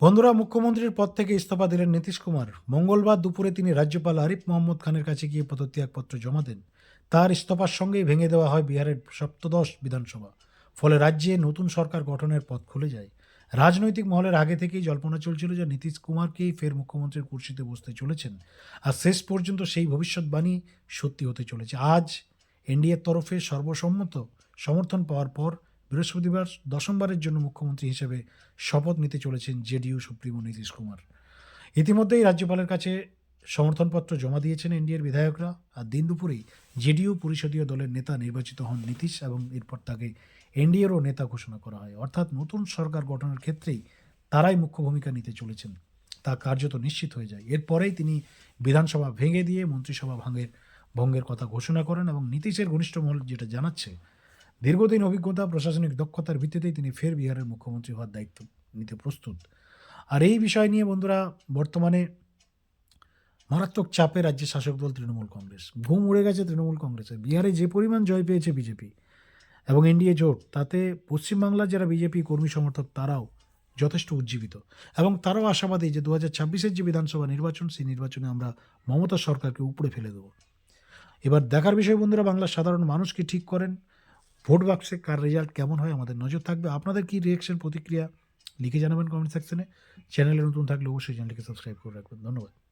বন্ধুরা, মুখ্যমন্ত্রীর পদ থেকে ইস্তফা দিলেন নীতিশ কুমার। মঙ্গলবার দুপুরে তিনি রাজ্যপাল আরিফ মোহাম্মদ খানের কাছে গিয়ে পদত্যাগপত্র জমা দেন। তার ইস্তফার সঙ্গেই ভেঙে দেওয়া হয় বিহারের সপ্তদশ বিধানসভা। ফলে রাজ্যে নতুন সরকার গঠনের পথ খুলে যায়। রাজনৈতিক মহলের আগে থেকেই জল্পনা চলছিল যে নীতিশ কুমারকেই ফের মুখ্যমন্ত্রীর কুর্সিতে বসতে চলেছেন। আর শেষ পর্যন্ত সেই ভবিষ্যৎবাণী সত্যি হতে চলেছে। আজ এনডিএর তরফে সর্বসম্মত সমর্থন পাওয়ার পর বৃহস্পতিবার দশমবারের জন্য মুখ্যমন্ত্রী হিসেবে শপথ নিতে চলেছেন জেডিইউ সুপ্রিমো নীতিশ কুমার। ইতিমধ্যেই রাজ্যপালের কাছে সমর্থনপত্র জমা দিয়েছেন এনডিএর বিধায়করা আর দিন দুপুরেই জেডিইউ পরিষদীয় দলের নেতা নির্বাচিত হন নীতিশ এবং এরপর তাকে এনডিএরও নেতা ঘোষণা করা হয়। অর্থাৎ নতুন সরকার গঠনের ক্ষেত্রেই তারাই মুখ্য ভূমিকা নিতে চলেছেন। তা কার্যত নিশ্চিত হয়ে যায়। এরপরেই তিনি বিধানসভা ভেঙে দিয়ে মন্ত্রিসভা ভাঙের, ভঙ্গের কথা ঘোষণা করেন এবং নীতিশের ঘনিষ্ঠ মহল যেটা জানাচ্ছে দীর্ঘদিন অভিজ্ঞতা, প্রশাসনিক দক্ষতার ভিত্তিতেই তিনি ফের বিহারের মুখ্যমন্ত্রী হওয়ার দায়িত্ব নিতে প্রস্তুত। আর এই বিষয় নিয়ে বন্ধুরা, বর্তমানে মারাত্মক চাপে রাজ্যের শাসক দল তৃণমূল কংগ্রেস। ঘুম উড়ে গেছে তৃণমূল কংগ্রেসের। বিহারে যে পরিমাণ জয় পেয়েছে বিজেপি এবং এনডিএ জোট, তাতে পশ্চিমবাংলার যারা বিজেপি কর্মী সমর্থক, তারাও যথেষ্ট উজ্জীবিত। এবং তারাও আশাবাদী যে দু হাজার ছাব্বিশের যে বিধানসভা নির্বাচন, সেই নির্বাচনে আমরা মমতা সরকারকে উপড়ে ফেলে দেবো। এবার দেখার বিষয় বন্ধুরা, বাংলার সাধারণ মানুষ কি ঠিক করেন? ভোট বাক্সে কার রেজাল্ট কেমন হয় আমাদের নজর থাকবে। আপনাদের কি রিয়েকশন প্রতিক্রিয়া, লিখে জানাবেন কমেন্ট সেকশনে চ্যানেলে নতুন থাকলে অবশ্যই চ্যানেলকে সাবস্ক্রাইব করে রাখবেন। ধন্যবাদ।